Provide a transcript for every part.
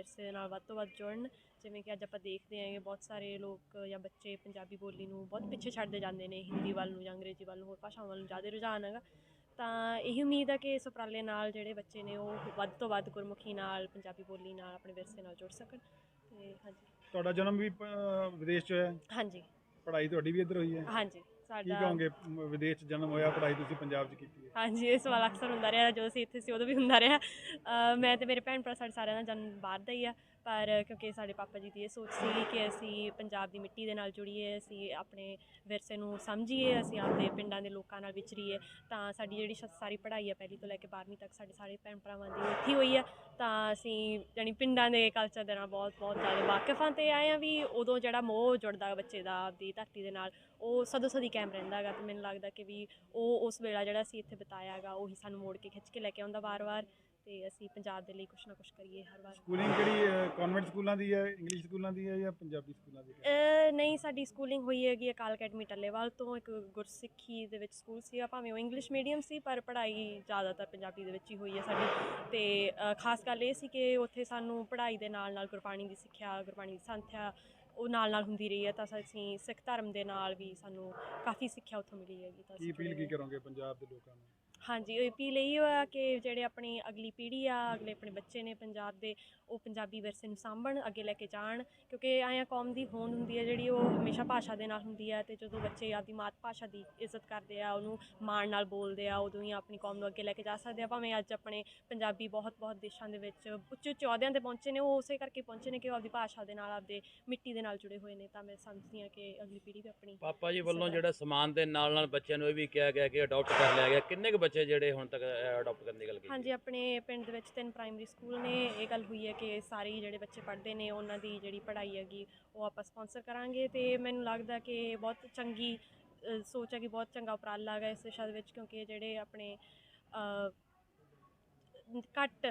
ਵਿਰਸੇ ਦੇ ਨਾਲ ਵੱਧ ਤੋਂ ਵੱਧ ਜੁੜਨ। ਜਿਵੇਂ ਕਿ ਅੱਜ ਆਪਾਂ ਦੇਖਦੇ ਹਾਂ ਕਿ ਬਹੁਤ ਸਾਰੇ ਲੋਕ ਜਾਂ ਬੱਚੇ ਪੰਜਾਬੀ ਬੋਲੀ ਨੂੰ ਬਹੁਤ ਪਿੱਛੇ ਛੱਡਦੇ ਜਾਂਦੇ ਨੇ ਹਿੰਦੀ ਵੱਲ ਨੂੰ ਜਾਂ ਅੰਗਰੇਜ਼ੀ ਵੱਲ ਨੂੰ ਹੋਰ ਭਾਸ਼ਾਵਾਂ ਵੱਲ ਨੂੰ ਜ਼ਿਆਦਾ ਰੁਝਾਨ ਹੈਗਾ। ਤਾਂ ਇਹੀ ਉਮੀਦ ਹੈ ਕਿ ਇਸ ਉਪਰਾਲੇ ਨਾਲ ਜਿਹੜੇ ਬੱਚੇ ਨੇ ਉਹ ਵੱਧ ਤੋਂ ਵੱਧ ਗੁਰਮੁਖੀ ਨਾਲ ਪੰਜਾਬੀ ਬੋਲੀ ਨਾਲ ਆਪਣੇ ਵਿਰਸੇ ਨਾਲ ਜੁੜ ਸਕਣ। ਤੇ ਹਾਂਜੀ। ਤੁਹਾਡਾ ਜਨਮ ਵੀ ਵਿਦੇਸ਼ 'ਚ ਹੋਇਆ। ਹਾਂਜੀ। ਪੜ੍ਹਾਈ ਤੁਹਾਡੀ ਵੀ ਇੱਧਰ ਹੋਈ ਹੈ। ਹਾਂਜੀ। ਕੀ ਸਾਡਾ ਕਹੋਗੇ? ਮ- ਵਿਦੇਸ਼ 'ਚ ਜਨਮ ਹੋਇਆ ਪੜ੍ਹਾਈ ਤੁਸੀਂ ਪੰਜਾਬ 'ਚ ਕੀਤੀ ਹੈ? ਹਾਂਜੀ ਇਹ ਸਵਾਲ ਅਕਸਰ ਹੁੰਦਾ ਰਿਹਾ ਜਦੋਂ ਅਸੀਂ ਇੱਥੇ ਸੀ ਉਦੋਂ ਵੀ ਹੁੰਦਾ ਰਿਹਾ। ਅਹ ਮੈਂ ਤੇ ਮੇਰੇ ਭੈਣ ਭਰਾ ਸਾਡੇ ਸਾਰਿਆਂ ਦਾ ਜਨਮ ਬਾਹਰ ਦਾ ਹੀ ਆ। ਪਰ ਕਿਉਂਕਿ ਸਾਡੇ ਪਾਪਾ ਜੀ ਦੀ ਇਹ ਸੋਚ ਸੀ ਕਿ ਅਸੀਂ ਪੰਜਾਬ ਦੀ ਮਿੱਟੀ ਦੇ ਨਾਲ ਜੁੜੀਏ, ਅਸੀਂ ਆਪਣੇ ਵਿਰਸੇ ਨੂੰ ਸਮਝੀਏ, ਅਸੀਂ ਆਪਦੇ ਪਿੰਡਾਂ ਦੇ ਲੋਕਾਂ ਨਾਲ ਵਿਚਰੀਏ, ਤਾਂ ਸਾਡੀ ਜਿਹੜੀ ਸ਼- ਸਾਰੀ ਪੜ੍ਹਾਈ ਹੈ ਪਹਿਲੀ ਤੋਂ ਲੈ ਕੇ 12ਵੀਂ ਤੱਕ ਸਾਡੇ ਸਾਰੇ ਭੈਣ ਭਰਾਵਾਂ ਦੀ ਇੱਥੇ ਹੋਈ ਹੈ ਤਾਂ ਅਸੀਂ ਜਾਣੀ ਪਿੰਡਾਂ ਦੇ ਕਲਚਰ ਦੇ ਨਾਲ ਬਹੁਤ ਬਹੁਤ ਜ਼ਿਆਦਾ ਵਾਕਿਫ ਹਾਂ ਤੇ ਆਏ ਆ ਵੀ ਉਦੋਂ ਜਿਹੜਾ ਮੋਹ ਜੁੜਦਾ ਬੱਚੇ ਦਾ ਆਪਦੀ ਧਰਤੀ ਦੇ ਨਾਲ, ਉਹ ਸਦੋਂ ਸਦੀ ਕਾਇਮ ਰਹਿੰਦਾ ਹੈਗਾ ਤੇ ਮੈਨੂੰ ਲੱਗਦਾ ਕਿ ਵੀ ਉਹ ਉਸ ਵੇਲਾ ਜਿਹੜਾ ਅਸੀਂ ਇੱਥੇ ਬਿਤਾਇਆ ਹੈਗਾ, ਉਹੀ ਸਾਨੂੰ ਮੋੜ ਕੇ ਖਿੱਚ ਕੇ ਲੈ ਕੇ ਆਉਂਦਾ ਵਾਰ-ਵਾਰ। ਤੇ ਅਸੀਂ ਪੰਜਾਬ ਦੇ ਲਈ ਕੁਛ ਨਾ ਕੁਛ ਕਰੀਏ ਹਰ ਵਾਰ। ਸਕੂਲਿੰਗ ਕਿਹੜੀ ਕਨਵੈਂਟ ਸਕੂਲਾਂ ਦੀ ਹੈ ਇੰਗਲਿਸ਼ ਸਕੂਲਾਂ ਦੀ ਹੈ ਜਾਂ ਪੰਜਾਬੀ ਸਕੂਲਾਂ ਦੀ ਹੈ? ਅਹ ਨਹੀਂ ਸਾਡੀ ਸਕੂਲਿੰਗ ਹੋਈ ਹੈਗੀ ਅਕਾਲ ਅਕੈਡਮੀ ਟੱਲੇਵਾਲ ਤੋਂ ਇੱਕ ਗੁਰਸਿੱਖੀ ਦੇ ਵਿੱਚ ਸਕੂਲ ਸੀਗਾ ਭਾਵੇਂ ਉਹ ਇੰਗਲਿਸ਼ ਮੀਡੀਅਮ ਸੀ ਪਰ ਪੜ੍ਹਾਈ ਜ਼ਿਆਦਾਤਰ ਪੰਜਾਬੀ ਦੇ ਵਿੱਚ ਹੀ ਹੋਈ ਹੈ ਸਾਡੀ। ਤੇ ਅਹ ਖਾਸ ਗੱਲ ਇਹ ਸੀ ਕਿ ਉੱਥੇ ਸਾਨੂੰ ਪੜ੍ਹਾਈ ਦੇ ਨਾਲ ਨਾਲ ਗੁਰਬਾਣੀ ਦੀ ਸਿੱਖਿਆ ਗੁਰਬਾਣੀ ਦੀ ਸੰਥਿਆ ਉਹ ਨਾਲ ਨਾਲ ਹੁੰਦੀ ਰਹੀ ਹੈ ਤਾਂ ਅਸੀਂ ਸਿੱਖ ਧਰਮ ਦੇ ਨਾਲ ਵੀ ਸਾਨੂੰ ਕਾਫੀ ਸਿੱਖਿਆ ਉੱਥੋਂ ਮਿਲੀ ਹੈਗੀ ਤਾਂ ਕੀ ਅਸੀਂ ਅਪੀਲ ਕੀ ਕਰੋਗੇ ਪੰਜਾਬ ਦੇ ਲੋਕਾਂ ਨੂੰ? ਹਾਂਜੀ ਉਹ ਅਪੀਲ ਇਹੀ ਹੋਇਆ ਕਿ ਜਿਹੜੇ ਆਪਣੀ ਅਗਲੀ ਪੀੜ੍ਹੀ ਆ ਅਗਲੇ ਆਪਣੇ ਬੱਚੇ ਨੇ ਪੰਜਾਬ ਦੇ ਉਹ ਪੰਜਾਬੀ ਵਿਰਸੇ ਨੂੰ ਸਾਂਭਣ ਅੱਗੇ ਲੈ ਕੇ ਜਾਣ ਕਿਉਂਕਿ ਆਇਆ ਕੌਮ ਦੀ ਹੋਂਦ ਹੁੰਦੀ ਹੈ ਜਿਹੜੀ ਉਹ ਹਮੇਸ਼ਾ ਭਾਸ਼ਾ ਦੇ ਨਾਲ ਹੁੰਦੀ ਹੈ ਤੇ ਜਦੋਂ ਬੱਚੇ ਆਪਦੀ ਮਾਤ ਭਾਸ਼ਾ ਦੀ ਇੱਜ਼ਤ ਕਰਦੇ ਆ ਉਹਨੂੰ ਮਾਣ ਨਾਲ ਬੋਲਦੇ ਆ ਉਦੋਂ ਹੀ ਆਪਣੀ ਕੌਮ ਨੂੰ ਅੱਗੇ ਲੈ ਕੇ ਜਾ ਸਕਦੇ ਆ। ਭਾਵੇਂ ਅੱਜ ਆਪਣੇ ਪੰਜਾਬੀ ਬਹੁਤ ਬਹੁਤ ਦੇਸ਼ਾਂ ਦੇ ਵਿੱਚ ਉੱਚੇ ਉੱਚੇ ਅਹੁਦਿਆਂ ਤੇ ਪਹੁੰਚੇ ਨੇ ਉਹ ਉਸੇ ਕਰਕੇ ਪਹੁੰਚੇ ਨੇ ਕਿ ਉਹ ਆਪਦੀ ਭਾਸ਼ਾ ਦੇ ਨਾਲ ਆਪਦੇ ਮਿੱਟੀ ਦੇ ਨਾਲ ਜੁੜੇ ਹੋਏ ਨੇ ਤਾਂ ਮੈਂ ਸਮਝਦੀ ਹਾਂ ਕਿ ਅਗਲੀ ਪੀੜ੍ਹੀ ਵੀ ਆਪਣੀ ਪਾਪਾ ਜੀ ਵੱਲੋਂ ਜਿਹੜਾ ਸਮਾਨ ਦੇ ਨਾਲ ਨਾਲ ਬੱਚਿਆਂ ਨੂੰ ਇਹ ਵੀ ਕਿਹਾ ਗਿਆ ਕਿ ਅਡਾਪਟ ਕਰ ਲਿਆ ਗਿਆ ਕਿੰਨੇ ਕੁ ਬੱਚੇ ਜਿਹੜੇ ਹੁਣ ਤੱਕ ਅਡਾਪਟ ਕਰਨ ਦੀ ਗੱਲ ਕੀਤੀ ਹਾਂਜੀ ਆਪਣੇ ਪਿੰਡ ਦੇ ਵਿੱਚ ਤਿੰਨ ਪ੍ਰਾਇਮਰੀ ਸਕੂਲ ਨੇ। ਇਹ ਗੱਲ ਹੋਈ ਹੈ ਕਿ ਸਾਰੇ ਜਿਹੜੇ ਬੱਚੇ ਪੜ੍ਹਦੇ ਨੇ ਉਹਨਾਂ ਦੀ ਜਿਹੜੀ ਪੜ੍ਹਾਈ ਹੈਗੀ ਉਹ ਆਪਾਂ ਸਪਾਂਸਰ ਕਰਾਂਗੇ ਤੇ ਮੈਨੂੰ ਲੱਗਦਾ ਕਿ ਬਹੁਤ ਚੰਗੀ ਸੋਚ ਹੈ ਕਿ ਬਹੁਤ ਚੰਗਾ ਉਪਰਾਲਾ ਹੈਗਾ ਇਸ ਦਿਸ਼ਾ ਦੇ ਵਿੱਚ ਕਿਉਂਕਿ ਜਿਹੜੇ ਆਪਣੇ ਘੱਟ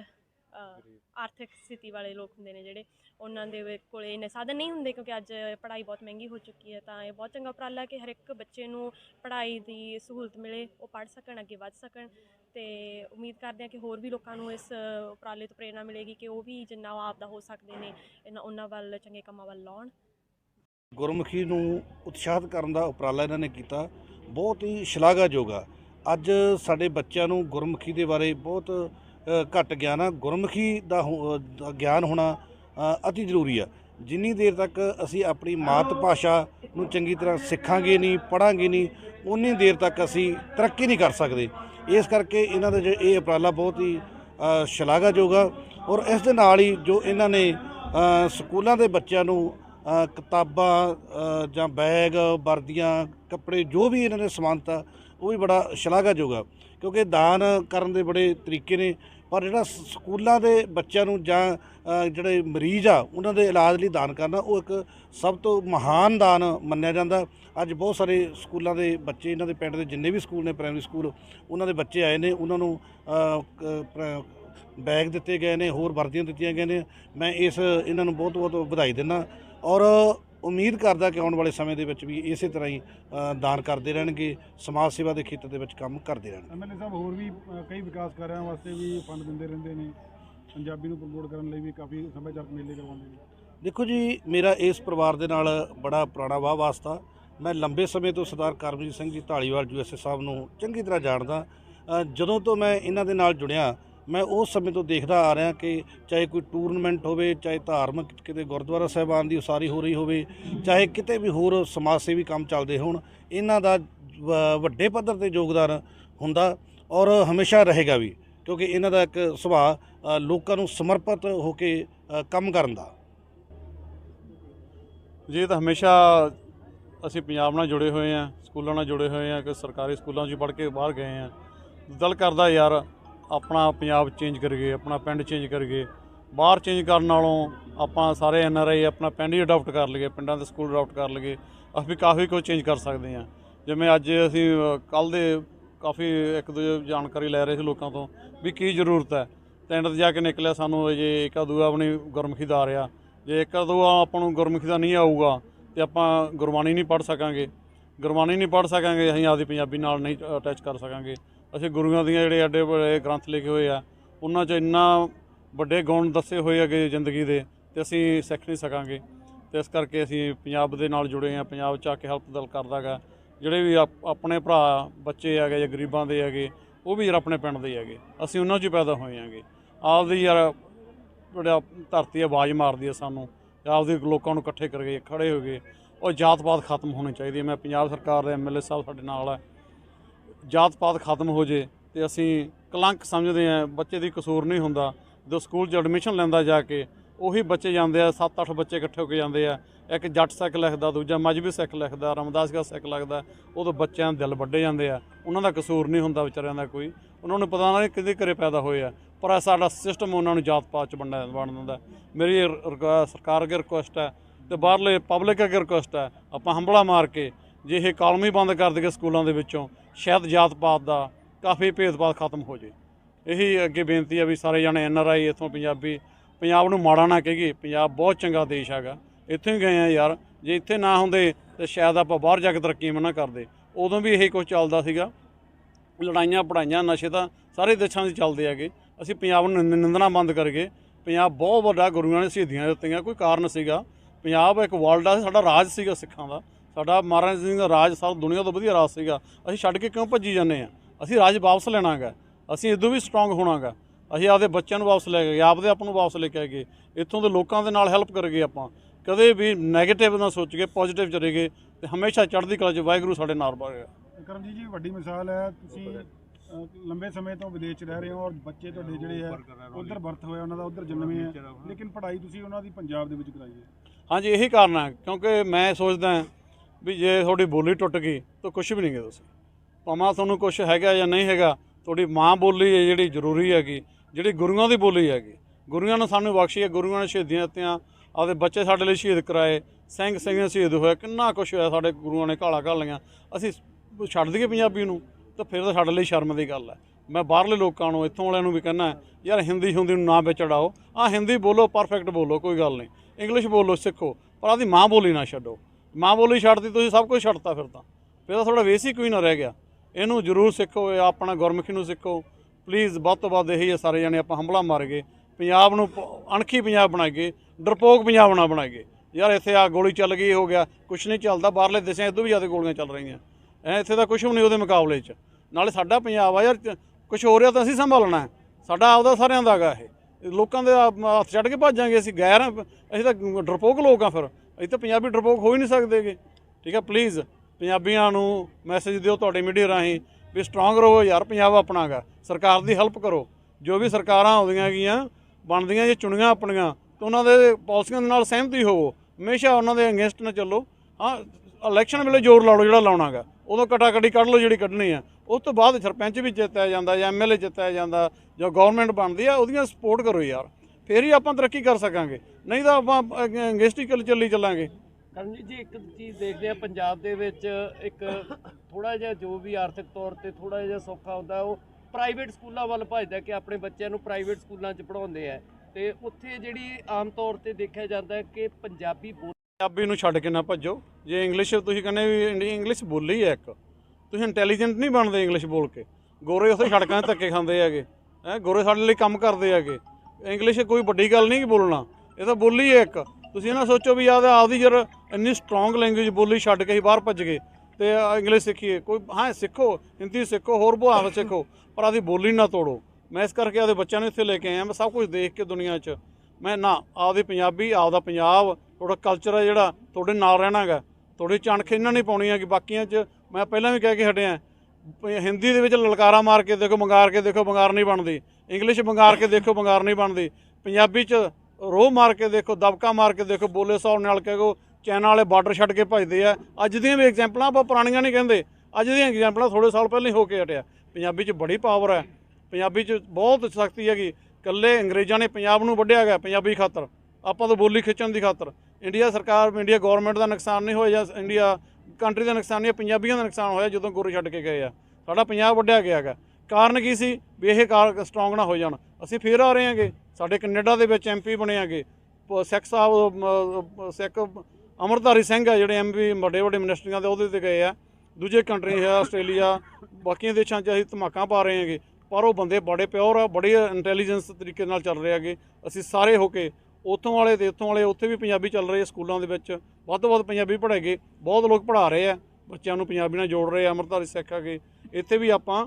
ਆਰਥਿਕ ਸਥਿਤੀ ਵਾਲੇ ਲੋਕ ਹੁੰਦੇ ਨੇ ਜਿਹੜੇ ਉਹਨਾਂ ਦੇ ਵੀ ਕੋਲੇ ਇੰਨੇ ਸਾਧਨ ਨਹੀਂ ਹੁੰਦੇ ਕਿਉਂਕਿ ਅੱਜ ਪੜ੍ਹਾਈ ਬਹੁਤ ਮਹਿੰਗੀ ਹੋ ਚੁੱਕੀ ਹੈ ਤਾਂ ਇਹ ਬਹੁਤ ਚੰਗਾ ਉਪਰਾਲਾ ਕਿ ਹਰ ਇੱਕ ਬੱਚੇ ਨੂੰ ਪੜ੍ਹਾਈ ਦੀ ਸਹੂਲਤ ਮਿਲੇ, ਉਹ ਪੜ੍ਹ ਸਕਣ, ਅੱਗੇ ਵੱਧ ਸਕਣ ਤੇ ਉਮੀਦ ਕਰਦੇ ਹਾਂ ਕਿ ਹੋਰ ਵੀ ਲੋਕਾਂ ਨੂੰ ਇਸ ਉਪਰਾਲੇ ਤੋਂ ਪ੍ਰੇਰਣਾ ਮਿਲੇਗੀ ਕਿ ਉਹ ਵੀ ਜਿੰਨਾ ਉਹ ਆਪਦਾ ਹੋ ਸਕਦੇ ਨੇ, ਇਹਨਾਂ ਉਹਨਾਂ ਵੱਲ ਚੰਗੇ ਕੰਮਾਂ ਵੱਲ ਲਾਉਣ। ਗੁਰਮੁਖੀ ਨੂੰ ਉਤਸ਼ਾਹਿਤ ਕਰਨ ਦਾ ਉਪਰਾਲਾ ਇਹਨਾਂ ਨੇ ਕੀਤਾ, ਬਹੁਤ ਹੀ ਸ਼ਲਾਘਾਯੋਗ ਆ। ਅੱਜ ਸਾਡੇ ਬੱਚਿਆਂ ਨੂੰ ਗੁਰਮੁਖੀ ਦੇ ਬਾਰੇ ਬਹੁਤ ਘੱਟ ਗਿਆਨ ਆ। ਗੁਰਮੁਖੀ ਦਾ ਹੋ- ਗਿਆਨ ਹੋਣਾ ਅ, ਅਤੀ ਜ਼ਰੂਰੀ ਆ। ਜਿੰਨੀ ਦੇਰ ਤੱਕ ਅਸੀਂ ਆਪਣੀ ਮਾਤ ਭਾਸ਼ਾ ਨੂੰ ਚੰਗੀ ਤਰ੍ਹਾਂ ਸਿੱਖਾਂਗੇ ਨਹੀਂ ਪੜਾਂਗੇ ਨਹੀਂ ਉਨੀ ਦੇਰ ਤੱਕ ਅਸੀਂ ਤਰੱਕੀ ਨਹੀਂ ਕਰ ਸਕਦੇ। ਇਸ ਕਰਕੇ ਇਹਨਾਂ ਦਾ ਜੋ ਇਹ ਉਪਰਾਲਾ ਬਹੁਤ ਹੀ ਸ਼ਲਾਘਾਯੋਗ ਆ। ਔਰ ਇਸ ਦੇ ਨਾਲ ਹੀ ਜੋ ਇਹਨਾਂ ਨੇ ਸਕੂਲਾਂ ਦੇ ਬੱਚਿਆਂ ਨੂੰ ਕਿਤਾਬਾਂ ਜਾਂ ਬੈਗ ਵਰਦੀਆਂ ਕੱਪੜੇ ਜੋ ਵੀ ਇਹਨਾਂ ਨੇ ਸਮਾਨਤਾ ਉਹ ਵੀ ਬੜਾ ਸ਼ਲਾਘਾਯੋਗ ਆ। ਕਿਉਂਕਿ ਦਾਨ ਕਰਨ ਦੇ ਬੜੇ ਤਰੀਕੇ ਨੇ। ਪਰ ਜਿਹੜਾ ਸਕੂਲਾਂ ਦੇ ਬੱਚਿਆਂ ਨੂੰ ਜਾਂ ਜਿਹੜੇ ਮਰੀਜ਼ ਆ, ਉਹਨਾਂ ਦੇ ਇਲਾਜ ਲਈ ਦਾਨ ਕਰਨਾ, ਉਹ ਇੱਕ ਸਭ ਤੋਂ ਮਹਾਨ ਦਾਨ ਮੰਨਿਆ ਜਾਂਦਾ। ਅੱਜ ਬਹੁਤ ਸਾਰੇ ਸਕੂਲਾਂ ਦੇ ਬੱਚੇ, ਇਹਨਾਂ ਦੇ ਪਿੰਡ ਦੇ ਜਿੰਨੇ ਵੀ ਸਕੂਲ ਨੇ, ਪ੍ਰਾਇਮਰੀ ਸਕੂਲ, ਉਹਨਾਂ ਦੇ ਬੱਚੇ ਆਏ ਨੇ, ਉਹਨਾਂ ਨੂੰ ਬੈਗ ਦਿੱਤੇ ਗਏ ਨੇ, ਹੋਰ ਵਰਦੀਆਂ ਦਿੱਤੀਆਂ ਗਏ ਨੇ। ਮੈਂ ਇਸ, ਇਹਨਾਂ ਨੂੰ ਬਹੁਤ ਬਹੁਤ ਵਧਾਈ ਦਿੰਦਾ। ਔਰ ਉਮੀਦ ਕਰਦਾ ਕਿ ਆਉਣ ਵਾਲੇ ਸਮੇਂ ਦੇ ਵਿੱਚ ਵੀ ਇਸੇ ਤਰ੍ਹਾਂ ਹੀ ਦਾਨ ਕਰਦੇ ਰਹਿਣਗੇ ਸਮਾਜ ਸੇਵਾ ਦੇ ਖੇਤਰ ਦੇ ਵਿੱਚ ਕੰਮ ਕਰਦੇ ਰਹਿਣਗੇ। ਐਮਐਲਏ ਸਾਹਿਬ ਹੋਰ ਵੀ ਕਈ ਵਿਕਾਸ ਕਾਰਿਆਂ ਵਾਸਤੇ ਵੀ ਫੰਡ ਦਿੰਦੇ ਰਹਿੰਦੇ ਨੇ। ਪੰਜਾਬੀ ਨੂੰ ਪ੍ਰਮੋਟ ਕਰਨ ਲਈ ਵੀ ਕਾਫੀ ਸੱਭਿਆਚਾਰਕ ਮੇਲੇ ਕਰਵਾਉਂਦੇ ਨੇ। ਦੇਖੋ ਜੀ ਮੇਰਾ ਇਸ ਪਰਿਵਾਰ ਦੇ ਨਾਲ ਬੜਾ ਪੁਰਾਣਾ ਵਾਹ ਵਾਸਤਾ। ਮੈਂ ਲੰਬੇ ਸਮੇਂ ਤੋਂ ਸਰਦਾਰ ਕਰਮਜੀਤ ਸਿੰਘ ਜੀ ਢਾਲੀਵਾਲ ਯੂਐਸਏ ਸਾਹਿਬ ਨੂੰ ਚੰਗੀ ਤਰ੍ਹਾਂ ਜਾਣਦਾ। ਜਦੋਂ ਤੋਂ ਮੈਂ ਇਹਨਾਂ ਦੇ ਨਾਲ ਜੁੜਿਆ ਮੈਂ ਉਸ ਸਮੇਂ ਤੋਂ ਦੇਖਦਾ ਆ ਰਿਹਾ ਕਿ ਚਾਹੇ ਕੋਈ ਟੂਰਨਾਮੈਂਟ ਹੋਵੇ, ਚਾਹੇ ਧਾਰਮਿਕ ਕਿਤੇ ਗੁਰਦੁਆਰਾ ਸਾਹਿਬਾਨ ਦੀ ਉਸਾਰੀ ਹੋ ਰਹੀ ਹੋਵੇ, ਚਾਹੇ ਕਿਤੇ ਵੀ ਹੋਰ ਸਮਾਜ ਸੇਵੀ ਕੰਮ ਚੱਲਦੇ ਹੋਣ, ਇਹਨਾਂ ਦਾ ਵ- ਵੱਡੇ ਪੱਧਰ ਤੇ ਯੋਗਦਾਨ ਹੁੰਦਾ ਔਰ ਹਮੇਸ਼ਾ ਰਹੇਗਾ ਵੀ, ਕਿਉਂਕਿ ਇਹਨਾਂ ਦਾ ਇੱਕ ਸੁਭਾਅ ਲੋਕਾਂ ਨੂੰ ਸਮਰਪਿਤ ਹੋ ਕੇ ਕੰਮ ਕਰਨ ਦਾ। ਜੀ ਤਾਂ ਹਮੇਸ਼ਾ ਅਸੀਂ ਪੰਜਾਬ ਨਾਲ ਜੁੜੇ ਹੋਏ ਆ ਸਕੂਲਾਂ ਨਾਲ ਜੁੜੇ ਹੋਏ ਆ ਕਿ ਸਰਕਾਰੀ ਸਕੂਲਾਂ 'ਚ ਪੜ੍ਹ ਕੇ ਬਾਹਰ ਗਏ ਆ ਦਿਲ ਕਰਦਾ ਯਾਰ ਆਪਣਾ ਪੰਜਾਬ ਚੇਂਜ ਕਰੀਏ ਆਪਣਾ ਪਿੰਡ ਚੇਂਜ ਕਰੀਏ ਬਾਹਰ ਚੇਂਜ ਕਰਨ ਨਾਲੋਂ ਆਪਾਂ ਸਾਰੇ ਐਨ ਆਰ ਆਈ ਆਪਣਾ ਪਿੰਡ ਹੀ ਅਡਾਪਟ ਕਰ ਲਈਏ, ਪਿੰਡਾਂ ਦੇ ਸਕੂਲ ਅਡਾਪਟ ਕਰ ਲਈਏ। ਅਸੀਂ ਕਾਫੀ ਕੁਝ ਚੇਂਜ ਕਰ ਸਕਦੇ ਹਾਂ। ਜਿਵੇਂ ਅੱਜ ਅਸੀਂ ਕੱਲ ਦੇ ਕਾਫੀ ਇੱਕ ਦੂਜੇ ਜਾਣਕਾਰੀ ਲੈ ਰਹੇ ਸੀ ਲੋਕਾਂ ਤੋਂ ਵੀ ਕੀ ਜ਼ਰੂਰਤ ਹੈ। ਤੇ ਤੇ ਜਾ ਕੇ ਨਿਕਲਿਆ ਸਾਨੂੰ ਜੇ ਇੱਕ ਦੂਆ ਆਪਣੀ ਗੁਰਮੁਖੀ ਦਾ ਆ ਰਿਹਾ। ਜੇ ਇੱਕ ਦੂਆ ਆਪਾਂ ਨੂੰ ਗੁਰਮੁਖੀ ਦਾ ਨਹੀਂ ਆਊਗਾ ਤੇ ਆਪਾਂ ਗੁਰਬਾਣੀ ਨਹੀਂ ਪੜ੍ਹ ਸਕਾਂਗੇ। ਗੁਰਬਾਣੀ ਨਹੀਂ ਪੜ੍ਹ ਸਕਾਂਗੇ, ਅਸੀਂ ਆਪਦੀ ਪੰਜਾਬੀ ਨਾਲ ਨਹੀਂ ਅਟੈਚ ਕਰ ਸਕਾਂਗੇ। ਅਸੀਂ ਗੁਰੂਆਂ ਦੀਆਂ ਜਿਹੜੇ ਐਡੇ ਬੜੇ ਗ੍ਰੰਥ ਲਿਖੇ ਹੋਏ ਆ, ਉਹਨਾਂ 'ਚ ਇੰਨਾ ਵੱਡੇ ਗੁਣ ਦੱਸੇ ਹੋਏ ਹੈਗੇ ਜ਼ਿੰਦਗੀ ਦੇ, ਤੇ ਅਸੀਂ ਸਿੱਖ ਨਹੀਂ ਸਕਾਂਗੇ। ਤੇ ਇਸ ਕਰਕੇ ਅਸੀਂ ਪੰਜਾਬ ਦੇ ਨਾਲ ਜੁੜੇ ਆ, ਪੰਜਾਬ ਚ ਆ ਕੇ ਹੈਲਪ ਦਲ ਕਰਦਾ ਗਾ। ਜਿਹੜੇ ਵੀ ਆਪਣੇ ਭਰਾ ਬੱਚੇ ਹੈਗੇ ਜਾਂ ਗਰੀਬਾਂ ਦੇ ਹੈਗੇ, ਉਹ ਵੀ ਯਾਰ ਆਪਣੇ ਪਿੰਡ ਦੇ ਹੈਗੇ। ਅਸੀਂ ਉਹਨਾਂ 'ਚ ਹੀ ਪੈਦਾ ਹੋਏ ਆਂਗੇ। ਆਪਦੀ ਯਾਰ ਜਿਹੜਾ ਧਰਤੀ ਆਵਾਜ਼ ਮਾਰਦੀ ਹੈ ਸਾਨੂੰ ਆਪਦੇ ਲੋਕਾਂ ਨੂੰ ਇਕੱਠੇ ਕਰਕੇ ਖੜੇ ਹੋ ਗਏ ਉਹ ਜਾਤ ਪਾਤ ਖਤਮ ਹੋਣੀ ਚਾਹੀਦੀ ਹੈ ਮੈਂ ਪੰਜਾਬ ਸਰਕਾਰ ਦੇ ਐਮਐਲਏ ਸਾਹਿਬ ਸਾਡੇ ਨਾਲ ਹੈ ਜਾਤ ਪਾਤ ਖਤਮ ਹੋ ਜੇ ਤੇ ਅਸੀਂ ਕਲੰਕ ਸਮਝਦੇ ਆ ਬੱਚੇ ਦੀ ਕਸੂਰ ਨਹੀਂ ਹੁੰਦਾ। ਜਦੋਂ ਸਕੂਲ 'ਚ ਐਡਮਿਸ਼ਨ ਲੈਂਦਾ ਜਾ ਕੇ, ਉਹੀ ਬੱਚੇ ਜਾਂਦੇ ਆ 7-8 ਬੱਚੇ ਇਕੱਠੇ ਹੋ ਕੇ ਜਾਂਦੇ ਆ। ਇੱਕ ਜੱਟ ਸਿੱਖ ਲਿਖਦਾ, ਦੂਜਾ ਮਜਬੀ ਸਿੱਖ ਲਿਖਦਾ ਰਮਦਾਸਗਾ ਸਿੱਖ ਲੱਗਦਾ, ਉਦੋਂ ਬੱਚਿਆਂ ਦੇ ਦਿਲ ਵੱਡੇ ਜਾਂਦੇ ਆ। ਉਹਨਾਂ ਦਾ ਕਸੂਰ ਨਹੀਂ ਹੁੰਦਾ ਵਿਚਾਰਿਆਂ ਦਾ ਕੋਈ। ਉਹਨਾਂ ਨੂੰ ਪਤਾ ਨਹੀਂ ਕਿਹਦੇ ਘਰੇ ਪੈਦਾ ਹੋਏ ਆ, ਪਰ ਇਹ ਸਾਡਾ ਸਿਸਟਮ ਉਹਨਾਂ ਨੂੰ ਜਾਤ ਪਾਤ ਚ ਵੰਡਿਆ ਵੰਡ ਦਿੰਦਾ। ਮੇਰੀ ਇਹ ਰਿਕ- ਸਰਕਾਰ ਅੱਗੇ ਰਿਕੁਐਸਟ ਹੈ ਤੇ ਬਾਹਰਲੇ ਪਬਲਿਕ ਅੱਗੇ ਰਿਕੁਐਸਟ ਹੈ। ਆਪਾਂ ਹੰਬਲਾ ਮਾਰ ਕੇ, ਜੇ ਇਹ ਕਾਲਮ ਬੰਦ ਕਰ ਦਈਏ ਸਕੂਲਾਂ ਦੇ ਵਿੱਚੋਂ ਸ਼ਾਇਦ ਜਾਤ ਪਾਤ ਦਾ ਕਾਫੀ ਭੇਦਭਾਵ ਖਤਮ ਹੋ ਜੇ। ਇਹੀ ਅੱਗੇ ਬੇਨਤੀ ਆ ਵੀ ਸਾਰੇ ਜਣੇ ਐਨ ਆਰ ਆਈ, ਇੱਥੋਂ ਪੰਜਾਬੀ, ਪੰਜਾਬ ਨੂੰ ਮਾੜਾ ਨਾ ਕਹੀਏ, ਪੰਜਾਬ ਬਹੁਤ ਚੰਗਾ ਦੇਸ਼ ਹੈਗਾ। ਇੱਥੋਂ ਹੀ ਗਏ ਆ ਯਾਰ, ਜੇ ਇੱਥੇ ਨਾ ਹੁੰਦੇ ਤੇ ਸ਼ਾਇਦ ਆਪਾਂ ਬਾਹਰ ਜਾ ਕੇ ਤਰੱਕੀ ਨਾ ਕਰਦੇ। ਉਦੋਂ ਵੀ ਇਹੀ ਕੁਝ ਚੱਲਦਾ ਸੀਗਾ। ਲੜਾਈਆਂ ਪੜਾਈਆਂ, ਨਸ਼ੇ ਤਾਂ ਸਾਰੇ ਦੇਸ਼ਾਂ 'ਚ ਚੱਲਦੇ ਹੈਗੇ। ਅਸੀਂ ਪੰਜਾਬ ਨੂੰ ਨਿੰ- ਨਿੰਦਣਾ ਬੰਦ ਕਰਕੇ ਪੰਜਾਬ ਬਹੁਤ ਵੱਡਾ ਗੁਰੂਆਂ ਨੇ ਸ਼ਹੀਦੀਆਂ ਦਿੱਤੀਆਂ, ਕੋਈ ਕਾਰਨ ਸੀਗਾ। ਪੰਜਾਬ ਇੱਕ ਵਰਲਡ ਆ, ਸਾਡਾ ਰਾਜ ਸੀਗਾ ਸਿੱਖਾਂ ਦਾ। ਸਾਡਾ ਮਹਾਰਾਜਾ ਸਿੰਘ ਦਾ ਰਾਜ ਸਾਰੀ ਦੁਨੀਆ ਤੋਂ ਵਧੀਆ ਰਾਜ ਸੀਗਾ। ਅਸੀਂ ਛੱਡ ਕੇ ਕਿਉਂ ਭੱਜੀ ਜਾਂਦੇ ਆ ਅਸੀਂ ਰਾਜ ਵਾਪਸ ਲੈਣਾਗਾ ਅਸੀਂ ਇਦੋਂ ਵੀ ਸਟਰੋਂਗ ਹੋਣਾਗਾ ਅਸੀਂ ਆਪਦੇ ਬੱਚਿਆਂ ਨੂੰ ਵਾਪਸ ਲੈ ਕੇ ਗਏ ਆਪਦੇ ਆਪ ਨੂੰ ਵਾਪਸ ਲੈ ਕੇ ਆਏ ਇੱਥੋਂ ਦੇ ਲੋਕਾਂ ਦੇ ਨਾਲ ਹੈਲਪ ਕਰਗੇ ਆਪਾਂ। ਕਦੇ ਵੀ ਨੈਗੇਟਿਵ ਨਾ ਸੋਚ ਕੇ ਪੋਜ਼ਿਟਿਵ ਚਲੇਗੇ ਤੇ ਹਮੇਸ਼ਾ ਚੜ੍ਹਦੀ ਕਲਾ 'ਚ ਵਾਹਿਗੁਰੂ ਸਾਡੇ ਨਾਲ ਰਹੇਗਾ ਕਰਮਜੀਤ ਜੀ ਵੱਡੀ ਮਿਸਾਲ ਹੈ ਤੁਸੀਂ ਲੰਬੇ ਸਮੇਂ ਤੋਂ ਵਿਦੇਸ਼ 'ਚ ਰਹਿ ਰਹੇ ਹੋ ਔਰ ਬੱਚੇ ਤੁਹਾਡੇ ਜਿਹੜੇ ਆ ਉਧਰ ਬਰਥ ਹੋਇਆ ਉਹਨਾਂ ਦਾ ਉਧਰ ਜਨਮੇ ਆ ਲੇਕਿਨ ਪੜ੍ਹਾਈ ਤੁਸੀਂ ਉਹਨਾਂ ਦੀ ਪੰਜਾਬ ਦੇ ਵਿੱਚ ਕਰਾਈ ਹੈ। ਹਾਂਜੀ ਇਹੀ ਕਾਰਨ ਹੈ ਕਿਉਂਕਿ ਮੈਂ ਸੋਚਦਾ ਵੀ ਜੇ ਤੁਹਾਡੀ ਬੋਲੀ ਟੁੱਟ ਗਈ ਤਾਂ ਕੁਝ ਵੀ ਨਹੀਂ ਗੇ ਤੁਸੀਂ। ਭਾਵੇਂ ਤੁਹਾਨੂੰ ਕੁਝ ਹੈਗਾ ਜਾਂ ਨਹੀਂ ਹੈਗਾ, ਤੁਹਾਡੀ ਮਾਂ ਬੋਲੀ ਹੈ ਜਿਹੜੀ ਜ਼ਰੂਰੀ ਹੈਗੀ, ਜਿਹੜੀ ਗੁਰੂਆਂ ਦੀ ਬੋਲੀ ਹੈਗੀ। ਗੁਰੂਆਂ ਨੇ ਸਾਨੂੰ ਬਖਸ਼ੀ ਹੈ, ਗੁਰੂਆਂ ਨੇ ਸ਼ਹੀਦੀਆਂ ਦਿੱਤੀਆਂ, ਆਪਦੇ ਬੱਚੇ ਸਾਡੇ ਲਈ ਸ਼ਹੀਦ ਕਰਾਏ, ਸਿੰਘ ਸਿੰਘ ਸ਼ਹੀਦ ਹੋਇਆ ਕਿੰਨਾ ਕੁਝ ਹੋਇਆ ਸਾਡੇ ਗੁਰੂਆਂ ਨੇ ਘਾਲਾ ਘਾਲੀਆਂ ਅਸੀਂ ਛੱਡ ਦਈਏ ਪੰਜਾਬੀ ਨੂੰ, ਤਾਂ ਫਿਰ ਤਾਂ ਸਾਡੇ ਲਈ ਸ਼ਰਮ ਦੀ ਗੱਲ ਹੈ। ਮੈਂ ਬਾਹਰਲੇ ਲੋਕਾਂ ਨੂੰ, ਇੱਥੋਂ ਵਾਲਿਆਂ ਨੂੰ ਵੀ ਕਹਿੰਦਾ, ਯਾਰ ਹਿੰਦੀ, ਹੁੰਦੀ ਨੂੰ ਨਾ ਵਿੱਚ ਅੜਾਓ ਆ ਹਿੰਦੀ ਬੋਲੋ, ਪਰਫੈਕਟ ਬੋਲੋ, ਕੋਈ ਗੱਲ ਨਹੀਂ। ਇੰਗਲਿਸ਼ ਬੋਲੋ, ਸਿੱਖੋ, ਪਰ ਆਦੀ ਮਾਂ ਬੋਲੀ ਨਾ ਛੱਡੋ। ਮਾਂ ਬੋਲੀ ਛੱਡਦੀ ਤੁਸੀਂ ਸਭ ਕੁਝ ਛੱਡਤਾ ਫਿਰ ਤਾਂ। ਫਿਰ ਤਾਂ ਤੁਹਾਡਾ ਵੇਸ ਹੀ ਕੋਈ ਨਾ ਰਹਿ ਗਿਆ। ਇਹਨੂੰ ਜ਼ਰੂਰ ਸਿੱਖੋ, ਇਹ ਆਪਣਾ ਗੁਰਮੁਖੀ ਨੂੰ ਸਿੱਖੋ। ਪਲੀਜ਼ ਵੱਧ ਤੋਂ ਵੱਧ ਇਹੀ ਹੈ ਸਾਰੇ ਜਾਣੇ, ਆਪਾਂ ਹੰਬਲਾ ਮਾਰ ਗਏ। ਪੰਜਾਬ ਨੂੰ ਪ- ਅਣਖੀ ਪੰਜਾਬ ਬਣਾਈਏ ਡਰਪੋਕ ਪੰਜਾਬ ਨਾ ਬਣਾਈਏ ਯਾਰ ਇੱਥੇ ਆ ਗੋਲੀ ਚੱਲ ਗਈ ਹੋ ਗਿਆ ਕੁਝ ਨਹੀਂ ਚੱਲਦਾ, ਬਾਹਰਲੇ ਦੇਸ਼ਾਂ ਇਦੋਂ ਵੀ ਜ਼ਿਆਦਾ ਗੋਲੀਆਂ ਚੱਲ ਰਹੀਆਂ। ਐ ਇੱਥੇ ਤਾਂ ਕੁਝ ਵੀ ਨਹੀਂ ਉਹਦੇ ਮੁਕਾਬਲੇ 'ਚ। ਨਾਲੇ ਸਾਡਾ ਪੰਜਾਬ ਆ ਯਾਰ ਕੁਝ ਹੋ ਰਿਹਾ ਤਾਂ ਅਸੀਂ ਸੰਭਾਲਣਾ ਸਾਡਾ ਆਪਦਾ ਸਾਰਿਆਂ ਦਾ ਹੈਗਾ ਇਹ। ਲੋਕਾਂ ਦੇ ਹੱਥ ਛੱਡ ਕੇ ਭੱਜਾਂਗੇ ਅਸੀਂ, ਗੈਰ ਹਾਂ ਅਸੀਂ ਤਾਂ ਡਰਪੋਕ ਲੋਕ ਆ ਫਿਰ। ਅਸੀਂ ਤਾਂ ਪੰਜਾਬੀ ਡਰਪੋਕ ਹੋ ਹੀ ਨਹੀਂ ਸਕਦੇਗੇ ਠੀਕ ਹੈ ਪਲੀਜ਼ ਪੰਜਾਬੀਆਂ ਨੂੰ ਮੈਸੇਜ ਦਿਓ ਤੁਹਾਡੇ ਮੀਡੀਆ ਰਾਹੀਂ ਵੀ ਸਟਰੋਂਗ ਰਹੋ ਯਾਰ, ਪੰਜਾਬ ਆਪਣਾ ਗਾ ਸਰਕਾਰ ਦੀ ਹੈਲਪ ਕਰੋ। ਜੋ ਵੀ ਸਰਕਾਰਾਂ ਆਉਂਦੀਆਂ ਗੀਆਂ ਬਣਦੀਆਂ ਜੇ ਚੁਣੀਆਂ ਆਪਣੀਆਂ, ਤਾਂ ਉਹਨਾਂ ਦੇ ਪਾਲਿਸੀਆਂ ਦੇ ਨਾਲ ਸਹਿਮਤੀ ਹੋਵੋ। ਹਮੇਸ਼ਾ ਉਹਨਾਂ ਦੇ ਅਗੇਂਸਟ ਨਾ ਚੱਲੋ। ਹਾਂ ਇਲੈਕਸ਼ਨ ਵੇਲੇ ਜ਼ੋਰ ਲਾ ਲਓ ਜਿਹੜਾ ਲਾਉਣਾਗਾ ਉਦੋਂ ਕਟਾਕਟੀ ਕੱਢ ਲਓ ਜਿਹੜੀ ਕੱਢਣੀ ਆ। ਉਸ ਤੋਂ ਬਾਅਦ ਸਰਪੰਚ ਵੀ ਜਿੱਤਿਆ ਜਾਂਦਾ ਜਾਂ ਐਮਐਲਏ ਜਿੱਤਿਆ ਜਾਂਦਾ ਜਾਂ ਗਵਰਨਮੈਂਟ ਬਣਦੀ ਆ, ਉਹਦੀਆਂ ਸਪੋਰਟ ਕਰੋ ਯਾਰ। ਫੇਰ ਹੀ ਆਪਾਂ ਤਰੱਕੀ ਕਰ ਸਕਾਂਗੇ। ਨਹੀਂ ਤਾਂ ਆਪਾਂ ਅੰਗੇਸਟਿਕਲ ਚੱਲੀ ਚੱਲਾਂਗੇ। ਕਰਨਜੀਤ ਜੀ ਇੱਕ ਚੀਜ਼ ਦੇਖਦੇ ਆ ਪੰਜਾਬ ਦੇ ਵਿੱਚ ਇੱਕ ਥੋੜਾ ਜਿਹਾ ਜੋ ਵੀ ਆਰਥਿਕ ਤੌਰ ਤੇ ਥੋੜਾ ਜਿਹਾ ਸੌਖਾ ਹੁੰਦਾ ਉਹ ਪ੍ਰਾਈਵੇਟ ਸਕੂਲਾਂ ਵੱਲ ਭੱਜਦਾ ਕਿ ਆਪਣੇ ਬੱਚਿਆਂ ਨੂੰ ਪ੍ਰਾਈਵੇਟ ਸਕੂਲਾਂ 'ਚ ਪੜਾਉਂਦੇ ਆ। ਤੇ ਉੱਥੇ ਜਿਹੜੀ ਆਮ ਤੌਰ ਤੇ ਦੇਖਿਆ ਜਾਂਦਾ ਕਿ ਪੰਜਾਬੀ ਪੰਜਾਬੀ ਨੂੰ ਛੱਡ ਕੇ ਨਾ ਭੱਜੋ। ਜੇ ਇੰਗਲਿਸ਼ ਤੁਸੀਂ ਕਹਿੰਦੇ ਵੀ ਇੰਗਲਿਸ਼ ਬੋਲੀ ਹੈ ਇੱਕ। ਤੁਸੀਂ ਇੰਟੈਲੀਜੈਂਟ ਨਹੀਂ ਬਣਦੇ ਇੰਗਲਿਸ਼ ਬੋਲ ਕੇ। ਗੋਰੇ ਉੱਥੇ ਸੜਕਾਂ 'ਤੇ ਧੱਕੇ ਖਾਂਦੇ ਹੈਗੇ। ਹੈ ਗੋਰੇ ਸਾਡੇ ਲਈ ਕੰਮ ਕਰਦੇ ਹੈਗੇ। ਇੰਗਲਿਸ਼ ਕੋਈ ਵੱਡੀ ਗੱਲ ਨਹੀਂ ਕਿ ਬੋਲਣਾ। ਇਹ ਤਾਂ ਬੋਲੀ ਹੈ ਇੱਕ। ਤੁਸੀਂ ਇਹ ਨਾ ਸੋਚੋ ਵੀ ਯਾਰ ਆਪਦੀ ਜਰ ਇੰਨੀ ਸਟਰੋਂਗ ਲੈਂਗੁਏਜ ਬੋਲੀ ਛੱਡ ਕੇ ਹੀ ਬਾਹਰ ਭੱਜ ਗਏ ਤੇ ਇੰਗਲਿਸ਼ ਸਿੱਖੀਏ। ਕੋਈ ਹਾਂ, ਸਿੱਖੋ। ਹਿੰਦੀ ਸਿੱਖੋ, ਹੋਰ ਮੁਹਾਵਰੇ ਸਿੱਖੋ, ਪਰ ਆਦੀ ਬੋਲੀ ਨਾ ਤੋੜੋ। ਮੈਂ ਇਸ ਕਰਕੇ ਆਦੇ ਬੱਚਿਆਂ ਨੂੰ ਇੱਥੇ ਲੈ ਕੇ ਆਇਆ। ਮੈਂ ਸਭ ਕੁਝ ਦੇਖ ਕੇ ਦੁਨੀਆ 'ਚ। ਮੈਂ ਨਾ, ਆਪਦੀ ਪੰਜਾਬੀ, ਆਪਦਾ ਪੰਜਾਬ ਤੁਹਾਡਾ ਕਲਚਰ ਹੈ ਜਿਹੜਾ ਤੁਹਾਡੇ ਨਾਲ ਰਹਿਣਾਗਾ ਤੁਹਾਡੀ ਚਣਖ ਇਹਨਾਂ ਨਹੀਂ ਪਾਉਣੀ ਹੈ ਕਿ ਬਾਕੀਆਂ 'ਚ ਮੈਂ ਪਹਿਲਾਂ ਵੀ ਕਹਿ ਕੇ ਹਟਿਆ। ਪ- ਹਿੰਦੀ ਦੇ ਵਿੱਚ ਲਲਕਾਰਾ ਮਾਰ ਕੇ ਦੇਖੋ ਬੰਗਾਰ ਕੇ ਦੇਖੋ ਬੰਗਾਰ ਨਹੀਂ ਬਣਦੀ। ਇੰਗਲਿਸ਼ ਬੰਗਾਰ ਕੇ ਦੇਖੋ ਬੰਗਾਰ ਨਹੀਂ ਬਣਦੀ। ਪੰਜਾਬੀ 'ਚ ਰੋਹ ਮਾਰ ਕੇ ਦੇਖੋ, ਦਬਕਾ ਮਾਰ ਕੇ ਦੇਖੋ, ਬੋਲੇ ਸੌ ਨਾਲ ਕਹੋ ਚਾਈਨਾ ਵਾਲੇ ਬਾਰਡਰ ਛੱਡ ਕੇ ਭੱਜਦੇ ਆ। ਅੱਜ ਦੀਆਂ ਵੀ ਐਗਜ਼ਾਮਪਲਾਂ ਆਪਾਂ ਪੁਰਾਣੀਆਂ ਨਹੀਂ ਕਹਿੰਦੇ। ਅੱਜ ਦੀਆਂ ਐਗਜ਼ਾਮਪਲਾਂ ਥੋੜੇ ਸਾਲ ਪਹਿਲਾਂ ਹੀ ਹੋ ਕੇ ਹਟਿਆ। ਪੰਜਾਬੀ 'ਚ ਬੜੀ ਪਾਵਰ ਹੈ ਪੰਜਾਬੀ 'ਚ ਬਹੁਤ ਸ਼ਕਤੀ ਹੈਗੀ। ਕੱਲੇ ਅੰਗਰੇਜ਼ਾਂ ਨੇ ਪੰਜਾਬ ਨੂੰ ਵੱਢਿਆ ਗਿਆ, ਪੰਜਾਬੀ ਖਾਤਰ। ਆਪਾਂ ਤਾਂ ਬੋਲੀ ਖਿੱਚਣ ਦੀ ਖਾਤਰ। ਇੰਡੀਆ ਸਰਕਾਰ, ਇੰਡੀਆ ਗਵਰਨਮੈਂਟ ਦਾ ਨੁਕਸਾਨ ਨਹੀਂ ਹੋਇਆ ਜਾਂ ਇੰਡੀਆ ਕੰਟਰੀ ਦਾ ਨੁਕਸਾਨ ਨਹੀਂ ਪੰਜਾਬੀਆਂ ਦਾ ਨੁਕਸਾਨ ਹੋਇਆ ਜਦੋਂ ਗੁਰੂ ਛੱਡ ਕੇ ਗਏ ਆ। ਸਾਡਾ ਪੰਜਾਬ ਵੱਢਿਆ ਗਿਆ ਹੈਗਾ। ਕਾਰਨ ਕੀ ਸੀ? ਵੀ ਇਹ ਕਾਰ ਸਟਰੋਂਗ ਨਾ ਹੋ ਜਾਣ। ਅਸੀਂ ਫੇਰ ਆ ਰਹੇ ਹਾਂਗੇ। ਸਾਡੇ ਕੈਨੇਡਾ ਦੇ ਵਿੱਚ ਐਮਪੀ ਬਣੇ ਹੈਗੇ। ਪ- ਸਿੱਖ ਸਾਹਿਬ ਸਿੱਖ ਅਮਰਧਾਰੀ ਸਿੰਘ ਆ ਜਿਹੜੇ ਐਮਪੀ ਵੱਡੇ ਵੱਡੇ ਮਿਨਿਸਟਰੀਆਂ ਦੇ ਉਹਦੇ ਤੇ ਗਏ ਆ। ਦੂਜੇ ਕੰਟਰੀ ਹੈ ਆਸਟ੍ਰੇਲੀਆ, ਬਾਕੀਆਂ ਦੇਸ਼ਾਂ 'ਚ ਅਸੀਂ ਧਮਾਕਾਂ ਪਾ ਰਹੇ ਹਾਂਗੇ। ਪਰ ਉਹ ਬੰਦੇ ਬੜੇ ਪਿਓਰ ਆ, ਬੜੇ ਇੰਟੈਲੀਜੈਂਸ ਤਰੀਕੇ ਨਾਲ ਚੱਲ ਰਹੇ ਹੈਗੇ। ਅਸੀਂ ਸਾਰੇ ਹੋ ਕੇ ਉੱਥੋਂ ਵਾਲੇ ਤੇ ਉੱਥੋਂ ਵਾਲੇ, ਉੱਥੇ ਵੀ ਪੰਜਾਬੀ ਚੱਲ ਰਹੀ ਹੈ ਸਕੂਲਾਂ ਦੇ ਵਿੱਚ। ਵੱਧ ਤੋਂ ਵੱਧ ਪੰਜਾਬੀ ਪੜ੍ਹਾਏਗੇ ਬਹੁਤ ਲੋਕ ਪੜ੍ਹਾ ਰਹੇ ਆ। ਬੱਚਿਆਂ ਨੂੰ ਪੰਜਾਬੀ ਨਾਲ ਜੋੜ ਰਹੇ ਆ ਅੰਮ੍ਰਿਤਧਾਰੀ ਸਿੱਖ ਹੈਗੇ। ਇੱਥੇ ਵੀ ਆਪਾਂ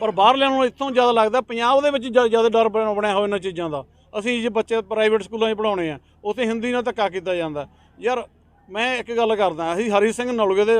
ਪਰ ਬਾਹਰਲਿਆਂ ਨੂੰ ਇੱਥੋਂ ਜ਼ਿਆਦਾ ਲੱਗਦਾ ਪੰਜਾਬ ਦੇ ਵਿੱਚ ਜ਼ਿਆਦਾ ਡਰ ਬਣ- ਬਣਿਆ ਹੋਇਆ ਇਹਨਾਂ ਚੀਜ਼ਾਂ ਦਾ। ਅਸੀਂ ਜੇ ਬੱਚੇ ਪ੍ਰਾਈਵੇਟ ਸਕੂਲਾਂ 'ਚ ਪੜਾਉਣੇ ਆ, ਉੱਥੇ ਹਿੰਦੀ ਨਾਲ ਧੱਕਾ ਕੀਤਾ ਜਾਂਦਾ। ਯਾਰ, ਮੈਂ ਇੱਕ ਗੱਲ ਕਰਦਾ, ਅਸੀਂ ਹਰੀ ਸਿੰਘ ਨਲੂਗੇ ਦੇ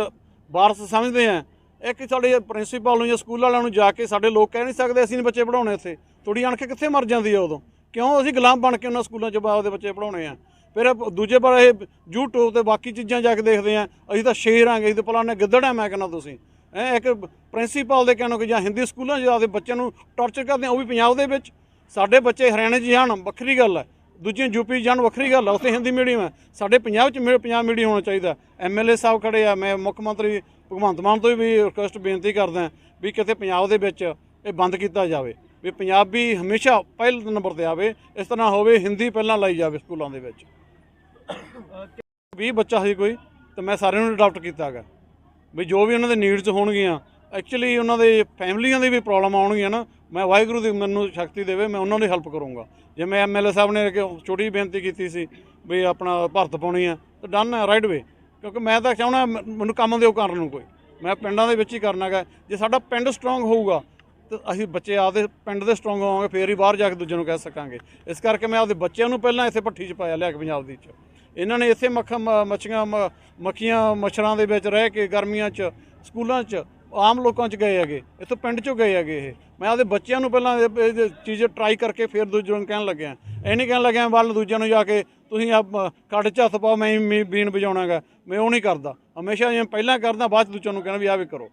ਵਾਰਸ ਸਮਝਦੇ ਆ। ਇੱਕ ਸਾਡੇ ਪ੍ਰਿੰਸੀਪਲ ਨੂੰ ਜਾਂ ਸਕੂਲ ਵਾਲਿਆਂ ਨੂੰ ਜਾ ਕੇ ਸਾਡੇ ਲੋਕ ਕਹਿ ਨਹੀਂ ਸਕਦੇ ਅਸੀਂ ਨਹੀਂ ਬੱਚੇ ਪੜਾਉਣੇ ਇੱਥੇ। ਥੋੜੀ ਅਣਖ ਕਿੱਥੇ ਮਰ ਜਾਂਦੀ ਆ ਉਦੋਂ? ਕਿਉਂ ਅਸੀਂ ਗੁਲਾਮ ਬਣ ਕੇ ਉਹਨਾਂ ਸਕੂਲਾਂ 'ਚ ਆਪਦੇ ਬੱਚੇ ਪੜਾਉਣੇ ਆ? ਫਿਰ ਦੂਜੇ ਪਰ ਇਹ YouTube ਤੇ ਬਾਕੀ ਚੀਜ਼ਾਂ ਜਾ ਕੇ ਦੇਖਦੇ ਆ। ਅਸੀਂ ਤਾਂ ਸ਼ੇਰ ਆਂਗੇ ਅਸੀਂ ਤਾਂ ਫਲਾਣੇ ਗਿੱਦੜ ਆ, ਮੈਂ ਕਹਿੰਦਾ ਤੁਸੀਂ। ਇੱਕ ਪ੍ਰਿੰਸੀਪਲ ਦੇ ਕਹਿਣੋ ਕਿ ਜਾਂ ਹਿੰਦੀ ਸਕੂਲਾਂ 'ਚ ਆਪਦੇ ਬੱਚਿਆਂ ਨੂੰ ਟੌਰਚਰ ਕਰਦੇ ਆ ਉਹ ਵੀ ਪੰਜਾਬ ਦੇ ਵਿੱਚ। ਸਾਡੇ ਬੱਚੇ ਹਰਿਆਣੇ 'ਚ ਜਾਣ ਵੱਖਰੀ ਗੱਲ ਹੈ। ਦੂਜੇ ਯੂਪੀ ਜਾਣ ਵੱਖਰੀ ਗੱਲ ਹੈ। ਉੱਥੇ ਹਿੰਦੀ ਮੀਡੀਅਮ ਹੈ। ਸਾਡੇ ਪੰਜਾਬ 'ਚ ਪੰਜਾਬ ਮੀਡੀਅਮ ਹੋਣਾ ਚਾਹੀਦਾ ਐਮਐਲਏ ਸਾਹਿਬ ਖੜੇ ਆ ਮੈਂ ਮੁੱਖ ਮੰਤਰੀ ਭਗਵੰਤ ਮਾਨ ਤੋਂ ਵੀ ਰਿਕੁਐਸਟ ਬੇਨਤੀ ਕਰਦਾ ਵੀ ਕਿਤੇ ਪੰਜਾਬ ਦੇ ਵਿੱਚ ਇਹ ਬੰਦ ਕੀਤਾ ਜਾਵੇ। ਵੀ ਪੰਜਾਬੀ ਹਮੇਸ਼ਾ ਪਹਿਲੇ ਨੰਬਰ ਤੇ ਆਵੇ ਇਸ ਤਰ੍ਹਾਂ ਹੋਵੇ ਹਿੰਦੀ ਪਹਿਲਾਂ ਲਾਈ ਜਾਵੇ ਸਕੂਲਾਂ ਦੇ ਵਿੱਚ। 20 ਬੱਚਾ ਸੀ ਕੋਈ ਤੇ ਮੈਂ ਸਾਰਿਆਂ ਨੂੰ ਅਡਾਪਟ ਕੀਤਾ ਹੈਗਾ। ਵੀ ਜੋ ਵੀ ਉਹਨਾਂ ਦੇ ਨੀਡਸ ਹੋਣਗੀਆਂ ਐਕਚੁਅਲੀ ਉਹਨਾਂ ਦੇ ਫੈਮਲੀਆਂ ਦੀ ਵੀ ਪ੍ਰੋਬਲਮ ਆਉਣਗੀਆਂ ਨਾ, ਮੈਂ ਵਾਹਿਗੁਰੂ ਦੀ ਮੈਨੂੰ ਸ਼ਕਤੀ ਦੇਵੇ, ਮੈਂ ਉਹਨਾਂ ਦੀ ਹੈਲਪ ਕਰੂੰਗਾ। ਜੇ ਜਿਵੇਂ ਐਮਐਲਏ ਸਾਹਿਬ ਨੇ ਛੋਟੀ ਬੇਨਤੀ ਕੀਤੀ ਸੀ ਵੀ ਆਪਣਾ ਭਰਤ ਪਾਉਣੀ ਆ, ਤਾਂ ਡਨ ਹੈ ਰਾਈਟ ਵੇ ਕਿਉਂਕਿ ਮੈਂ ਤਾਂ ਚਾਹੁੰਦਾ ਮੈਨੂੰ ਕੰਮ ਦਿਓ ਕਰਨ ਨੂੰ ਕੋਈ। ਮੈਂ ਪਿੰਡਾਂ ਦੇ ਵਿੱਚ ਹੀ ਕਰਨਾ ਗਾ ਜੇ ਸਾਡਾ ਪਿੰਡ ਸਟਰੋਂਗ ਹੋਊਗਾ, ਤਾਂ ਅਸੀਂ ਬੱਚੇ ਆਪਦੇ ਪਿੰਡ ਦੇ ਸਟਰੋਂਗ ਹੋਵਾਂਗੇ, ਫੇਰ ਹੀ ਬਾਹਰ ਜਾ ਕੇ ਦੂਜੇ ਨੂੰ ਕਹਿ ਸਕਾਂਗੇ। ਇਸ ਕਰਕੇ ਮੈਂ ਆਪਦੇ ਬੱਚਿਆਂ ਨੂੰ ਪਹਿਲਾਂ ਇੱਥੇ ਭੱਠੀ 'ਚ ਪਾਇਆ, ਲਿਆ ਕੇ ਪੰਜਾਬ ਦੀ 'ਚ। ਇਹਨਾਂ ਨੇ ਇੱਥੇ ਮੱਖਾਂ ਮ- ਮੱਛੀਆਂ ਮ- ਮੱਖੀਆਂ ਮੱਛਰਾਂ ਦੇ ਵਿੱਚ ਰਹਿ ਕੇ ਗਰਮੀਆਂ 'ਚ, ਸਕੂਲਾਂ 'ਚ, ਆਮ ਲੋਕਾਂ 'ਚ ਗਏ ਹੈਗੇ। ਇੱਥੋਂ ਪਿੰਡ 'ਚੋਂ ਗਏ ਹੈਗੇ ਇਹ। ਮੈਂ ਆਪਦੇ ਬੱਚਿਆਂ ਨੂੰ ਪਹਿਲਾਂ ਇਹ ਇਹ ਚੀਜ਼ ਟਰਾਈ ਕਰਕੇ ਫਿਰ ਦੂਜਿਆਂ ਨੂੰ ਕਹਿਣ ਲੱਗਿਆ। ਇਹ ਨਹੀਂ ਕਹਿਣ ਲੱਗਿਆ, ਵੱਲ ਦੂਜਿਆਂ ਨੂੰ ਜਾ ਕੇ ਤੁਸੀਂ ਆ ਕੱਢ 'ਚ ਹੱਥ ਪਾਓ, ਮੈਂ ਵੀ ਬੀਨ ਵਜਾਉਣਾਗਾ ਮੈਂ ਉਹ ਨਹੀਂ ਕਰਦਾ। ਹਮੇਸ਼ਾ ਜਿਵੇਂ ਪਹਿਲਾਂ ਕਰਦਾ, ਬਾਅਦ 'ਚ ਦੂਜਿਆਂ ਨੂੰ ਕਹਿਣਾ ਵੀ ਆਹ ਵੀ ਕਰੋ।